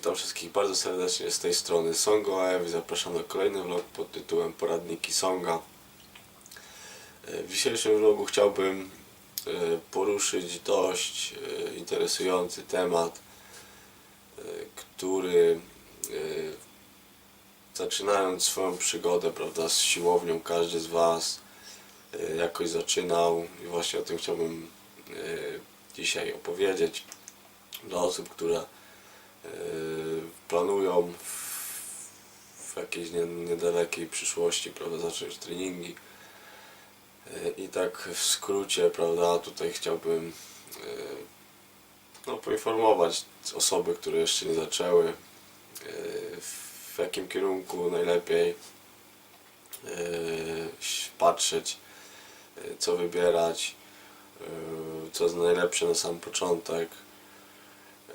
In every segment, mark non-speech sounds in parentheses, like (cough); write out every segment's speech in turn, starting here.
witam wszystkich bardzo serdecznie z tej strony Songo i zapraszam na kolejny vlog pod tytułem Poradniki Songa. E, W dzisiejszym vlogu chciałbym e, poruszyć dość e, interesujący temat, który zaczynając swoją przygodę prawda, z siłownią, każdy z Was jakoś zaczynał i właśnie o tym chciałbym dzisiaj opowiedzieć dla osób, które planują w, jakiejś nie, niedalekiej przyszłości prawda, zacząć treningi. E, I tak w skrócie, prawda, tutaj chciałbym e, no, poinformować osoby, które jeszcze nie zaczęły, e, w jakim kierunku najlepiej patrzeć, co wybierać, co jest najlepsze na sam początek. E,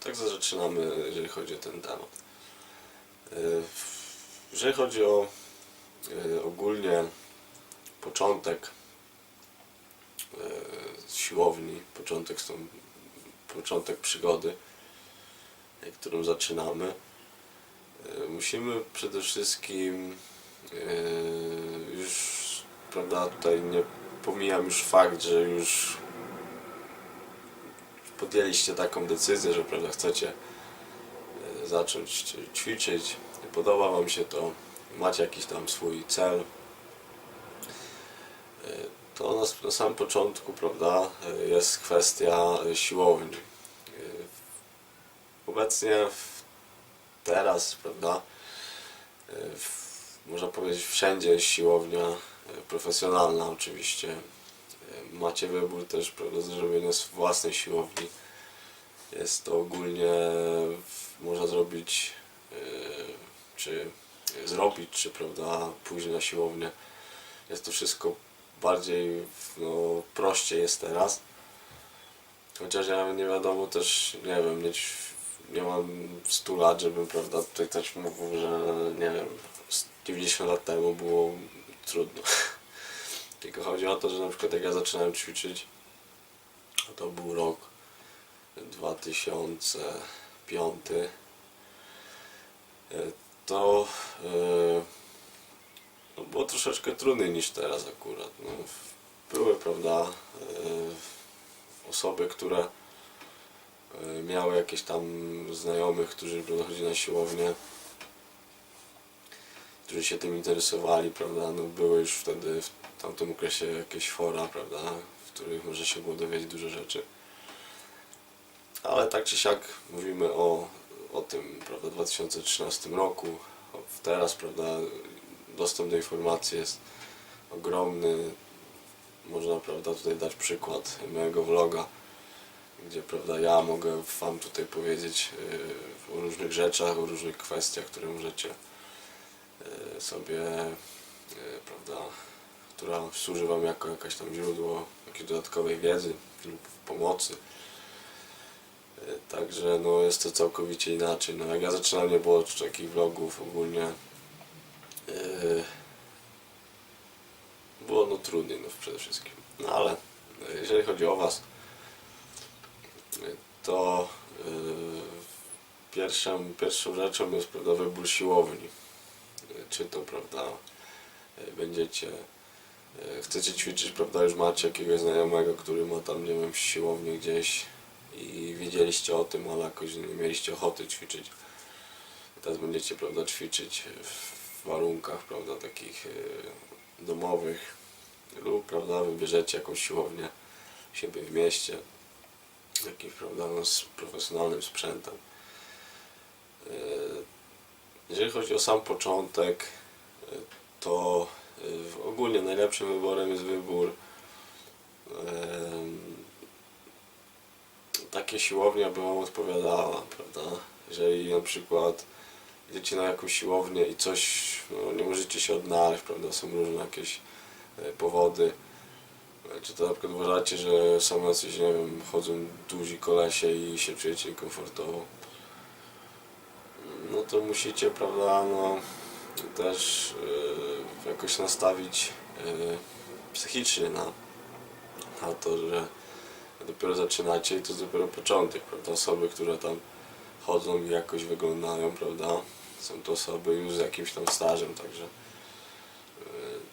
Także e, tak zaczynamy, jeżeli chodzi o ten temat. E, Jeżeli chodzi o e, ogólnie początek siłowni, początek, tą, początek przygody, którą zaczynamy, musimy przede wszystkim już, prawda, tutaj nie pomijam już fakt, że już podjęliście taką decyzję, że prawda, chcecie e, zacząć ćwiczyć, podoba Wam się to, macie jakiś tam swój cel, e, to na, samym początku, prawda, e, jest kwestia siłowni. Obecnie, teraz, prawda, można powiedzieć wszędzie jest siłownia profesjonalna oczywiście. Macie wybór też, prawda, zrobienia sw- własnej siłowni. Jest to ogólnie, można zrobić, e, czy zrobić, czy prawda, pójść na siłownię. Jest to wszystko bardziej, no, prościej jest teraz. Chociaż ja nie wiadomo też, nie wiem, nie, nie mam 100 lat, żebym, prawda, tutaj też mówił, że nie wiem, z 90 lat temu było trudno. (laughs) Tylko chodzi o to, że na przykład jak ja zaczynałem ćwiczyć, to był rok 2005, e, to e, no było troszeczkę trudniej niż teraz akurat. No, były, prawda, e, osoby, które miały jakieś tam znajomych, którzy chodzili na siłownię, którzy się tym interesowali, prawda, no były już wtedy w tamtym okresie jakieś fora, prawda, w których może się było dowiedzieć dużo rzeczy. Ale tak czy siak mówimy o, o tym, prawda, 2013 roku, teraz, prawda, dostęp do informacji jest ogromny. Można, prawda, tutaj dać przykład mojego vloga, gdzie, prawda, ja mogę Wam tutaj powiedzieć yy, o różnych rzeczach, o różnych kwestiach, które możecie sobie, yy, prawda, która służy Wam jako jakaś tam źródło jakiejś dodatkowej wiedzy lub pomocy. Yy, Także no, jest to całkowicie inaczej. No, jak ja zaczynałem, nie było takich vlogów ogólnie. Yy, było no trudniej no, przede wszystkim. No ale jeżeli chodzi o Was, to yy, pierwszą, pierwszą rzeczą jest prawda, wybór siłowni. Czy to prawda yy, będziecie yy, chcecie ćwiczyć, prawda, już macie jakiegoś znajomego, który ma tam, nie wiem, siłownię gdzieś i wiedzieliście o tym, ale jakoś nie mieliście ochoty ćwiczyć. Teraz będziecie, prawda, ćwiczyć w warunkach, prawda, takich yy, domowych lub, prawda, wybierzecie jakąś siłownię siebie w mieście, jakiś, prawda, z profesjonalnym sprzętem. Jeżeli chodzi o sam początek, to yy, ogólnie najlepszym wyborem jest wybór takie siłownia by Wam odpowiadała, prawda? Jeżeli na przykład idziecie na jakąś siłownię i coś, no, nie możecie się odnaleźć, prawda? Są różne jakieś e, powody. Czy to na przykład uważacie, że są jacyś, nie wiem, chodzą duzi kolesie i się czujecie niekomfortowo? To musicie, prawda, no też e, jakoś nastawić e, psychicznie na, na to, że dopiero zaczynacie i to dopiero początek, prawda? Osoby, które tam chodzą i jakoś wyglądają, prawda? Są to osoby już z jakimś tam stażem, także y,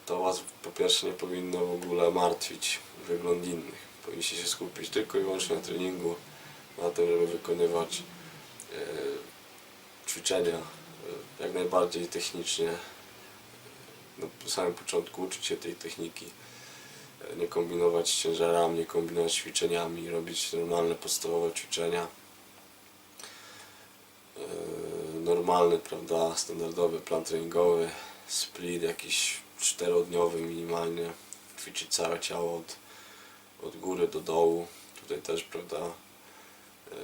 to Was po pierwsze nie powinno w ogóle martwić wygląd innych. Powinniście się skupić tylko i wyłącznie na treningu, na tym, żeby wykonywać y, ćwiczenia y, jak najbardziej technicznie. Na samym początku uczyć się tej techniki e, nie kombinować ciężarami, nie kombinować ćwiczeniami, robić normalne podstawowe ćwiczenia. E, Normalny, prawda, standardowy plan treningowy, split jakiś czterodniowy minimalnie, ćwiczyć całe ciało od, od góry do dołu. Tutaj też, prawda, e,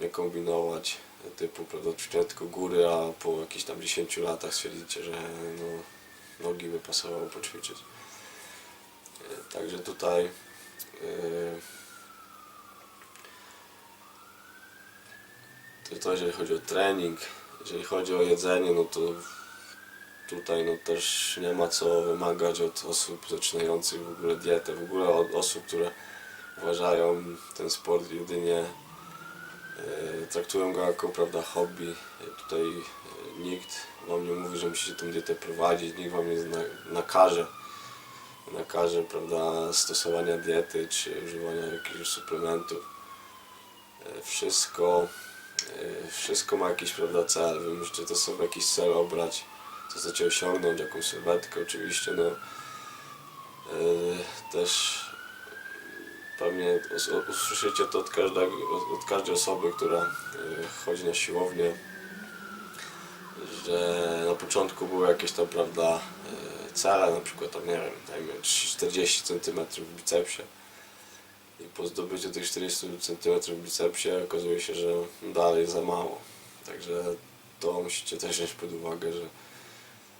nie kombinować typu, prawda, ćwiczenia tylko góry, a po jakichś tam 10 latach stwierdzicie, że no, nogi by pasowało poćwiczyć. E, Także tutaj e, to, to jeżeli chodzi o trening, jeżeli chodzi o jedzenie, no to tutaj no też nie ma co wymagać od osób zaczynających w ogóle dietę, w ogóle od osób, które uważają ten sport jedynie e, traktują go jako prawda hobby. E, Tutaj e, nikt wam nie mówi, że musicie tą dietę prowadzić, nikt wam nie nakaże nakaże prawda, stosowania diety czy używania jakichś suplementów. Wszystko, wszystko ma jakiś prawda, cel. Wy musicie to sobie jakiś cel obrać, co chcecie osiągnąć, jakąś sylwetkę oczywiście. No, też pewnie us- usłyszycie to od, od- każdej osoby, która e, chodzi na siłownię, że na początku były jakieś tam, prawda, e, cele, na przykład tam, nie wiem, dajmy 40 cm w bicepsie i po zdobyciu tych 40 cm w bicepsie okazuje się, że dalej za mało. Także to musicie też wziąć pod uwagę, że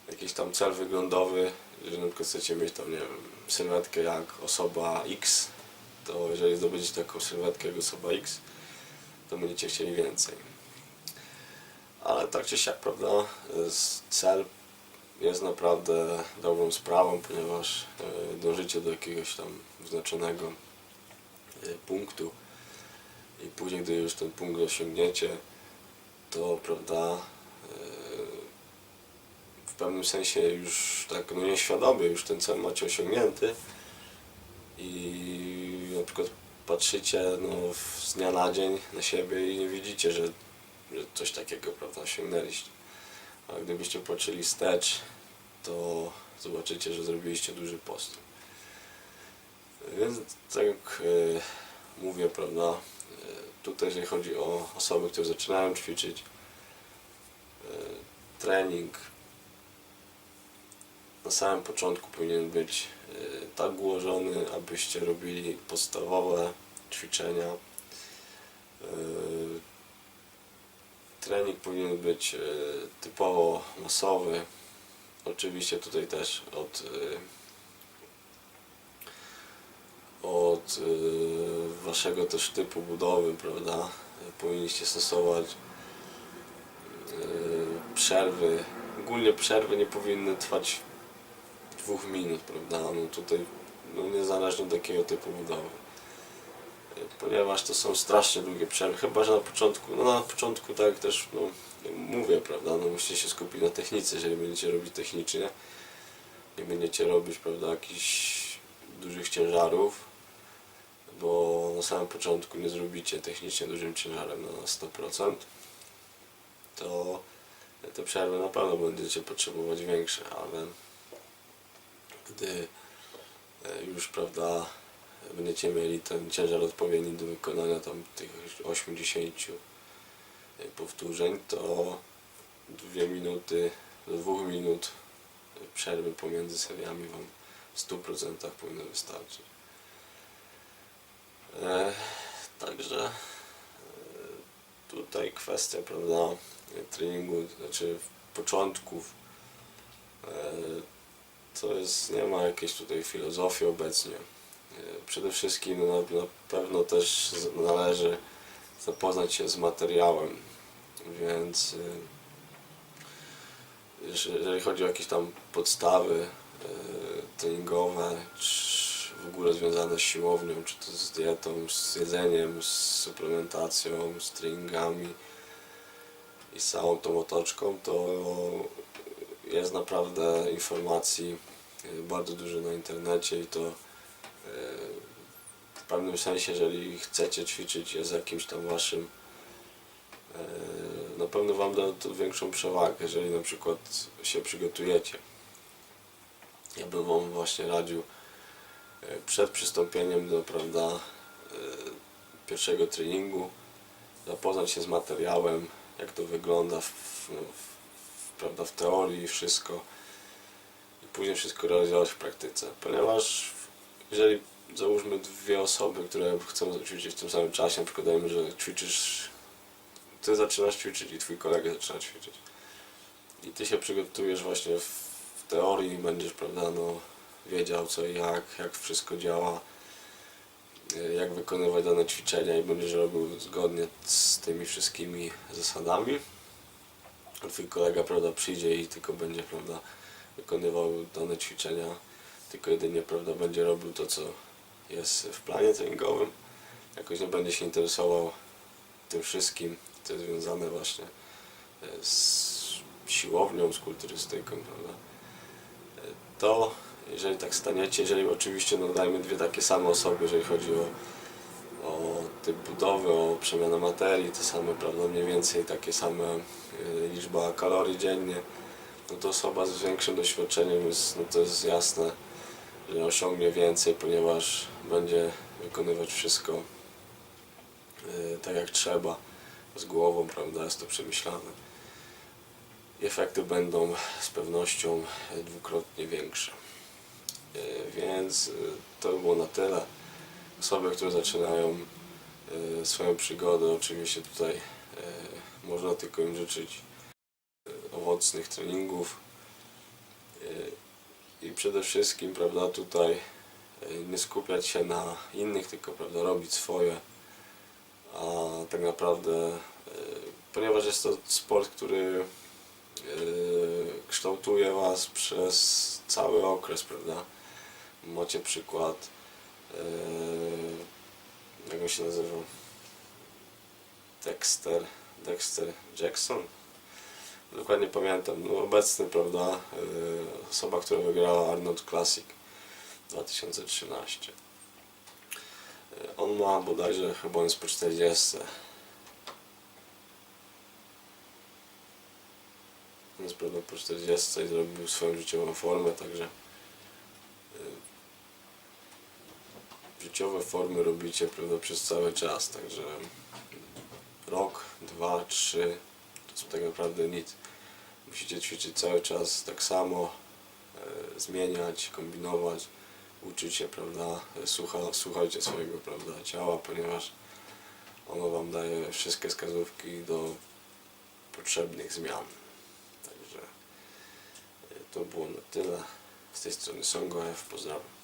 jakiś tam cel wyglądowy, że na przykład chcecie mieć tam, nie wiem, sylwetkę jak osoba X, to jeżeli zdobędziecie taką sylwetkę jak osoba X, to będziecie chcieli więcej. Ale tak czy siak, prawda, cel jest naprawdę dobrą sprawą, ponieważ e, dążycie do jakiegoś tam wyznaczonego e, punktu i później, gdy już ten punkt osiągniecie, to prawda, e, w pewnym sensie już tak no nieświadomie już ten cel macie osiągnięty i przykład patrzycie no, z dnia na dzień na siebie i nie widzicie, że, że coś takiego prawda, osiągnęliście. A gdybyście patrzyli wstecz, to zobaczycie, że zrobiliście duży postęp. Więc tak jak e, mówię, prawda, e, tutaj jeżeli chodzi o osoby, które zaczynają ćwiczyć, e, trening na samym początku powinien być e, tak ułożony, abyście robili podstawowe ćwiczenia. E, Trening powinien być e, typowo masowy. Oczywiście tutaj też od, od waszego też typu budowy, prawda? Powinniście stosować przerwy. Ogólnie przerwy nie powinny trwać dwóch minut, prawda? No tutaj no niezależnie od jakiego typu budowy. E, Ponieważ to są strasznie długie przerwy, chyba że na początku, no na początku tak też no, mówię, prawda, no musicie się skupić na technice, jeżeli będziecie robić technicznie, nie będziecie robić, prawda, jakichś dużych ciężarów, bo na samym początku nie zrobicie technicznie dużym ciężarem na 100%, to te przerwy na pewno będziecie potrzebować większe, ale gdy e, już, prawda, będziecie mieli ten ciężar odpowiedni do wykonania tam tych 80 powtórzeń, to dwie minuty do dwóch minut przerwy pomiędzy seriami Wam w 100% powinno wystarczyć. E, także e, tutaj kwestia, prawda, treningu, znaczy początków, e, to jest, nie ma jakiejś tutaj filozofii obecnie. E, Przede wszystkim na, na pewno też należy zapoznać się z materiałem, więc jeż- jeżeli chodzi o jakieś tam podstawy y, treningowe, czy w ogóle związane z siłownią, czy to z dietą, z jedzeniem, z suplementacją, z treningami i z całą tą otoczką, to jest naprawdę informacji y, bardzo dużo na internecie i to y, w pewnym sensie, jeżeli chcecie ćwiczyć je z jakimś tam waszym y, na pewno Wam da to większą przewagę, jeżeli na przykład się przygotujecie. Ja bym Wam właśnie radził przed przystąpieniem do prawda, pierwszego treningu zapoznać się z materiałem, jak to wygląda w, w, prawda, w teorii wszystko i później wszystko realizować w praktyce, ponieważ jeżeli załóżmy dwie osoby, które chcą ćwiczyć w tym samym czasie, na dajmy, że ćwiczysz ty zaczynasz ćwiczyć i twój kolega zaczyna ćwiczyć. I ty się przygotujesz właśnie w, w teorii, będziesz, prawda, no, wiedział co i jak, jak wszystko działa, y, jak wykonywać dane ćwiczenia i będziesz robił zgodnie z tymi wszystkimi zasadami. Twój kolega, prawda, przyjdzie i tylko będzie, prawda, wykonywał dane ćwiczenia, tylko jedynie, prawda, będzie robił to, co jest w planie treningowym. Jakoś nie będzie się interesował tym wszystkim, co jest związane właśnie e, z siłownią, z kulturystyką, prawda? E, To jeżeli tak staniecie, jeżeli oczywiście no dajmy dwie takie same osoby, jeżeli chodzi o, o typ budowy, o przemianę materii, te same, prawda, mniej więcej takie same e, liczba kalorii dziennie, no to osoba z większym doświadczeniem jest, no to jest jasne, że osiągnie więcej, ponieważ będzie wykonywać wszystko e, tak jak trzeba, z głową, prawda, jest to przemyślane. Efekty będą z pewnością dwukrotnie większe. E, Więc to by było na tyle. Osoby, które zaczynają e, swoją przygodę, oczywiście tutaj e, można tylko im życzyć e, owocnych treningów i przede wszystkim, prawda, tutaj nie skupiać się na innych, tylko, prawda, robić swoje a tak naprawdę, ponieważ jest to sport, który kształtuje Was przez cały okres, prawda? Macie przykład, e, jak on się nazywa? Dexter, Dexter Jackson? Dokładnie pamiętam, no obecny, prawda, e, osoba, która wygrała Arnold Classic 2013. On ma bodajże chyba jest po 40. On jest prawda po 40 i zrobił swoją życiową formę, także y, życiowe formy robicie prawda przez cały czas, także rok, dwa, trzy to jest tak naprawdę nic. Musicie ćwiczyć cały czas tak samo, e, zmieniać, kombinować uczyć się, prawda, słucha, słuchajcie swojego, prawda, ciała, ponieważ ono wam daje wszystkie wskazówki do potrzebnych zmian. Także y, to było na tyle. Z tej strony Songo F. Pozdrawiam.